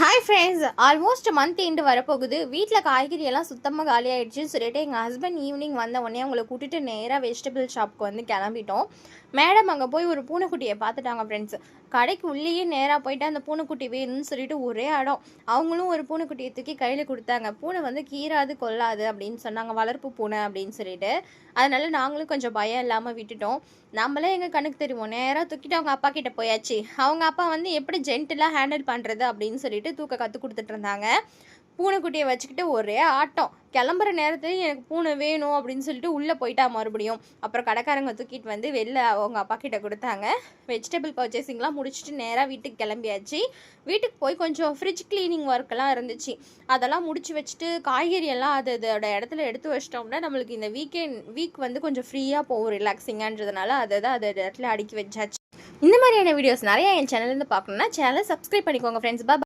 Hi friends almost month end வரப்போகுது. வீட்டில் காய்கறி எல்லாம் சுத்தமாக காலி ஆயிடுச்சுன்னு சொல்லிட்டு எங்கள் ஹஸ்பண்ட் ஈவினிங் வந்த உடனே அவங்கள கூட்டிட்டு நேராக வெஜிடபிள் ஷாப்க்கு வந்து கிளம்பிட்டோம். மேடம் அங்கே போய் ஒரு பூனைக்குட்டியை பார்த்துட்டாங்க ஃப்ரெண்ட்ஸ் கடைக்கு உள்ளேயே நேராக போயிட்டு அந்த பூனைக்குட்டி வேணும்னு சொல்லிட்டு ஒரே இடம் அவங்களும் ஒரு பூனைக்குட்டியை தூக்கி கையில் கொடுத்தாங்க. பூனை வந்து கீராது கொல்லாது அப்படின்னு சொன்னாங்க. வளர்ப்பு பூனை அப்படின்னு சொல்லிட்டு. அதனால நாங்களும் கொஞ்சம் பயம் இல்லாமல் விட்டுட்டோம். நம்மளே எங்கள் கணக்கு தெரியும் நேராக தூக்கிட்டு அவங்க அப்பா கிட்டே போயாச்சு. அவங்க அப்பா வந்து எப்படி ஜென்டலாக ஹேண்டில் பண்ணுறது அப்படின்னு சொல்லிட்டு தூக்க கற்றுக் கொடுத்துட்டு இருந்தாங்க பூனைக்குட்டியை வச்சுக்கிட்டு ஒரே ஆட்டம். கிளம்புற நேரத்துல எனக்கு பூனை வேணும் அப்படின்னு சொல்லிட்டு உள்ளே போயிட்டா மறுபடியும். அப்புறம் கடைக்காரங்க தூக்கிட்டு வந்து வெளில அவங்க அப்பா கிட்ட கொடுத்தாங்க. வெஜிடபிள் பர்ச்சேசிங்லாம் முடிச்சுட்டு நேராக வீட்டுக்கு கிளம்பியாச்சு. வீட்டுக்கு போய் கொஞ்சம் ஃப்ரிட்ஜ் க்ளீனிங் ஒர்க்கெல்லாம் இருந்துச்சு. அதெல்லாம் முடிச்சு வச்சுட்டு காய்கறி எல்லாம் அது அதோட இடத்துல எடுத்து வச்சிட்டோம்னா நம்மளுக்கு இந்த வீக்கெண்ட் வீக் வந்து கொஞ்சம் ஃப்ரீயாக போகும் ரிலாக்ஸிங்கான்றதுனால அதை தான் அது இடத்துல அடுக்கி வச்சாச்சு. இந்த மாதிரியான வீடியோஸ் நிறைய என் சேனல்லேருந்து பார்க்கணுன்னா சேனலை சப்ஸ்கிரைப் பண்ணிக்கோங்க ஃப்ரெண்ட்ஸ் பா